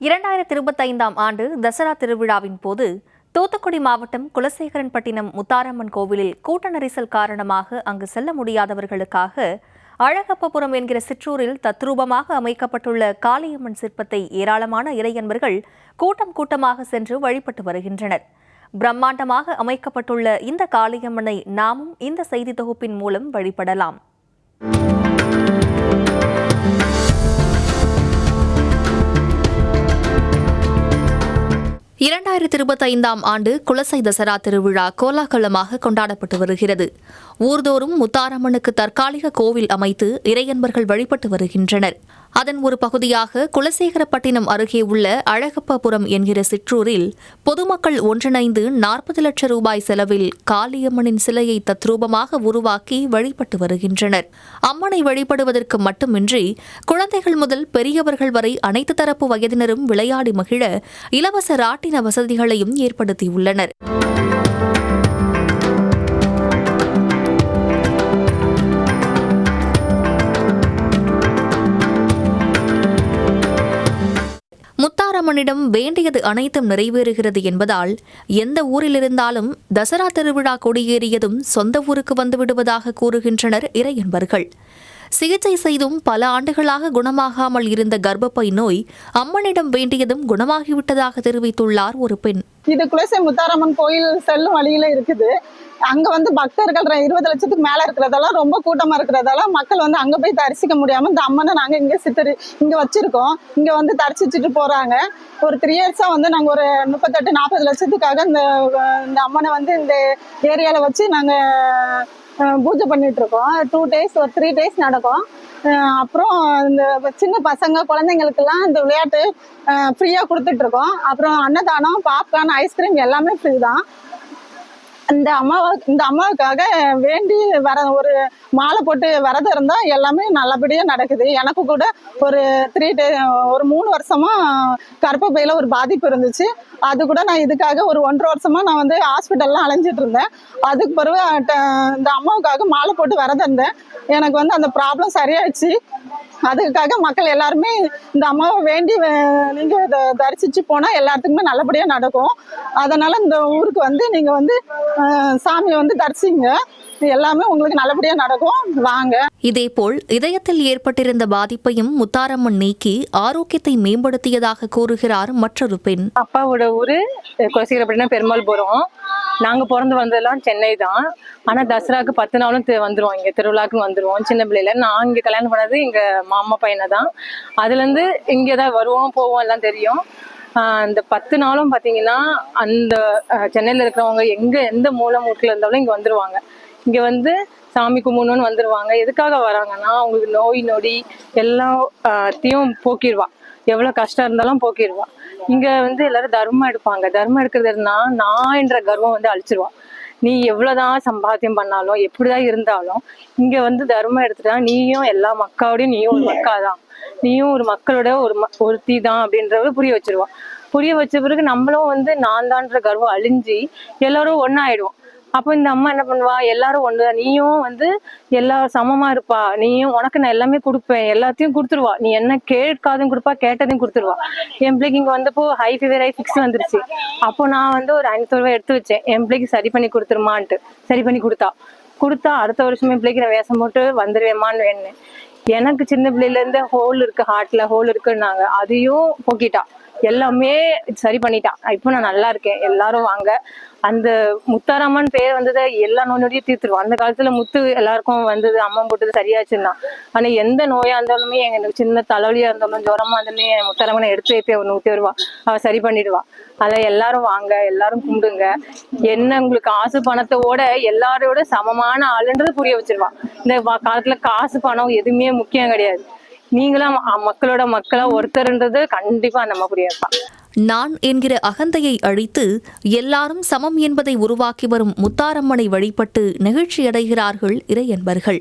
இரண்டாயிரத்தி இருபத்தைந்தாம் ஆண்டு தசரா திருவிழாவின் போது தூத்துக்குடி மாவட்டம் குலசேகரன்பட்டினம் முத்தாரம்மன் கோவிலில் கூட்ட நெரிசல் காரணமாக அங்கு செல்ல முடியாதவர்களுக்காக அழகப்பபுரம் என்கிற சிற்றூரில் தத்ரூபமாக அமைக்கப்பட்டுள்ள காளியம்மன் சிற்பத்தை ஏராளமான இறையன்பர்கள் கூட்டம் கூட்டமாக சென்று வழிபட்டு வருகின்றனர். பிரம்மாண்டமாக அமைக்கப்பட்டுள்ள இந்த காளியம்மனை நாமும் இந்த செய்தி தொகுப்பின் மூலம் வழிபடலாம். இரண்டாயிரத்தி இருபத்தி ஐந்தாம் ஆண்டு குலசை தசரா திருவிழா கோலாகலமாக கொண்டாடப்பட்டு வருகிறது. ஊர்தோறும் முத்தாரம்மனுக்கு தற்காலிக கோவில் அமைத்து இறையன்பர்கள் வழிபட்டு வருகின்றனர். அதன் ஒரு பகுதியாக குலசேகரப்பட்டினம் அருகே உள்ள அழகப்பபுரம் என்கிற சிற்றூரில் பொதுமக்கள் ஒன்றிணைந்து நாற்பது லட்சம் ரூபாய் செலவில் காளியம்மனின் சிலையை தத்ரூபமாக உருவாக்கி வழிபட்டு வருகின்றனர். அம்மனை வழிபடுவதற்கு மட்டுமின்றி குழந்தைகள் முதல் பெரியவர்கள் வரை அனைத்து தரப்பு வயதினரும் விளையாடி மகிழ இலவச ராட்டின வசதிகளையும் ஏற்படுத்தியுள்ளனர். முத்தாரம்மனிடம் வேண்டியது அனைத்தும் நிறைவேறுகிறது என்பதால் எந்த ஊரில் இருந்தாலும் தசரா திருவிழா கொடியேறியதும் சொந்த ஊருக்கு வந்து விடுவதாக கூறுகின்றனர் இறையன்பர்கள். சிகிச்சை செய்தும் பல ஆண்டுகளாக குணமாகாமல் இருந்த கர்ப்பப்பை நோய் அம்மனிடம் வேண்டியதும் குணமாகிவிட்டதாக தெரிவித்துள்ளார் ஒரு பெண். இது குலசை முத்தாரம்மன் கோயில் செல்லும் வழியில இருக்குது. அங்க வந்து பக்தர்கள் இருபது லட்சத்துக்கு மேல இருக்கிறதால ரொம்ப கூட்டமா இருக்கிறதால மக்கள் வந்து அங்க போய் தரிசிக்க முடியாம இந்த அம்மனை நாங்க இங்க சித்தரி இங்க வச்சிருக்கோம். இங்க வந்து தரிசிச்சுட்டு போறாங்க. ஒரு த்ரீ இயர்ஸா வந்து நாங்க ஒரு முப்பத்தெட்டு நாற்பது லட்சத்துக்காக இந்த இந்த அம்மனை வந்து இந்த ஏரியால வச்சு நாங்க பூஜை பண்ணிட்டு இருக்கோம் டூ டேஸ் ஒரு த்ரீ டேஸ் நடக்கும். அஹ், அப்புறம் இந்த சின்ன பசங்க குழந்தைங்களுக்கெல்லாம் இந்த விளையாட்டு ஃப்ரீயாக கொடுத்துட்ருக்கோம் அப்புறம் அன்னதானம் பாப்கார்ன் ஐஸ்கிரீம் எல்லாமே ஃப்ரீ தான். இந்த அம்மாவை இந்த அம்மாவுக்காக வேண்டி வர ஒரு மாலை போட்டு வரது இருந்தா எல்லாமே நல்லபடியா நடக்குது. எனக்கு கூட ஒரு த்ரீ டே ஒரு மூணு வருஷமா கர்ப்பப்பையில ஒரு பாதிப்பு இருந்துச்சு. அது கூட நான் இதுக்காக ஒரு ஒன்றரை வருஷமா நான் வந்து ஹாஸ்பிட்டல்லாம் அலைஞ்சிட்டு இருந்தேன். அதுக்கு பிறகு ட- இந்த அம்மாவுக்காக மாலை போட்டு வரது இருந்தேன். எனக்கு வந்து அந்த ப்ராப்ளம் சரியாயிடுச்சு. அதுக்காக மக்கள் எல்லாருமே இந்த அம்மாவை வேண்டி வே- நீங்க இதை தரிசிச்சு போனா எல்லாத்துக்குமே நல்லபடியா நடக்கும். அதனால இந்த ஊருக்கு வந்து நீங்க வந்து சாமியை வந்து தரிசிங்க. எல்லாமே உங்களுக்கு நல்லபடியா நடக்கும். வாங்க. இதேபோல் இதயத்தில் ஏற்பட்டிருந்த பாதிப்பையும் முத்தாரம்மன் நீக்கி ஆரோக்கியத்தை மேம்படுத்தியதாக கூறுகிறார் மற்றொரு பெண். அப்பாவோட ஊர் குலசேகரப்பட்டினம் பெருமாள்புரம் நாங்கள் பிறந்து வந்ததெல்லாம் சென்னை தான். ஆனால் தசராக்கு பத்து நாளும் தி- வந்துருவோம் இங்கே திருவிழாக்கு வந்துருவோம் சின்ன பிள்ளையில. நான் இங்கே கல்யாணம் பண்ணது எங்கள் மாமா பையனை தான். அதுலேருந்து இங்கே தான் வருவோம் போவோம் எல்லாம் தெரியும். இந்த அந்த பத்து நாளும் பார்த்தீங்கன்னா அந்த சென்னையில் இருக்கிறவங்க எங்கே எந்த மூலம் மூட்டில் இருந்தாலும் இங்கே வந்துடுவாங்க இங்கே வந்து சாமி கும்பிடணும்னு வந்துடுவாங்க எதுக்காக வராங்கன்னா அவங்களுக்கு நோய் நொடி எல்லாத்தையும் போக்கிடுவா எவ்வளோ கஷ்டம் இருந்தாலும் போக்கிடுவா இங்கே வந்து எல்லாரும் தர்மம் எடுப்பாங்க. தர்மம் எடுக்கிறதுனா நான் என்ற கர்வம் வந்து அழிச்சிருவான் நீ எவ்வளவுதான் சம்பாத்தியம் பண்ணாலும் எப்படிதான் இருந்தாலும் இங்க வந்து தர்மம் எடுத்துட்டா நீயும் எல்லா மக்களோடயும் நீயும் ஒரு மக்கா தான் நீயும் ஒரு மக்களோட ஒரு ம- ஒருத்தி தான் அப்படின்றத புரிய வச்சிருவான். புரிய வச்ச பிறகு நம்மளும் வந்து நான் தான்ற கர்வம் அழிஞ்சு எல்லாரும் ஒன்னாயிடுவோம் அப்போ இந்த அம்மா என்ன பண்ணுவா? எல்லாரும் ஒன்று நீயும் வந்து எல்லா சமமா இருப்பா. நீயும் உனக்கு நான் எல்லாமே கொடுப்பேன். எல்லாத்தையும் கொடுத்துருவா. நீ என்ன கேட்காதும் கொடுப்பா கேட்டதையும் கொடுத்துருவா. என் பிள்ளைக்கு இங்க வந்தப்போ ஹை ஃபீவர் ஹை ஃபிக்ஸ் வந்துருச்சு. அப்போ நான் வந்து ஒரு ஐநூறு ரூபாய் எடுத்து வச்சேன். என் பிள்ளைக்கு சரி பண்ணி கொடுத்துருமான்ட்டு. சரி பண்ணி கொடுத்தா. கொடுத்தா அடுத்த வருஷம் என் பிள்ளைக்கு நான் வேஷம் போட்டு வந்துருவேமான்னு வேணேன் எனக்கு சின்ன பிள்ளையில இருந்து ஹோல் இருக்கு ஹார்ட்ல ஹோல் இருக்குன்னாங்க. அதையும் போக்கிட்டா. எல்லாமே சரி பண்ணிட்டான் இப்போ நான் நல்லா இருக்கேன். எல்லாரும் வாங்க. அந்த முத்தாரம்மன் பேர் வந்ததை எல்லா நோயோடையும் தீர்த்துருவோம். அந்த காலத்துல முத்து எல்லாருக்கும் வந்தது அம்மன் போட்டது சரியாச்சுன்னா. ஆனா எந்த நோயா இருந்தாலுமே எனக்கு சின்ன தலைவலியா இருந்தாலும் ஜுரமா இருந்தாலும் என் முத்தாரம்மனை எடுத்து வைப்பே அவன் ஊத்தி வருவா அவ சரி பண்ணிடுவா. அதை எல்லாரும் வாங்க. எல்லாரும் கும்பிடுங்க. என்ன உங்களுக்கு காசு பணத்தோட எல்லாரோட சமமான ஆளுன்றது புரிய வச்சிருவான் இந்த வா- காலத்துல காசு பணம் எதுவுமே முக்கியம் கிடையாது. நீங்களும் மக்களோட மக்களா ஒருத்தர்ன்றது கண்டிப்பா நம்ம புரிய நான் என்கிற அகந்தையை அழித்து எல்லாரும் சமம் என்பதை உருவாக்கி வரும் முத்தாரம்மனை வழிபட்டு நெகிழ்ச்சியடைகிறார்கள் இறையன்பர்கள்.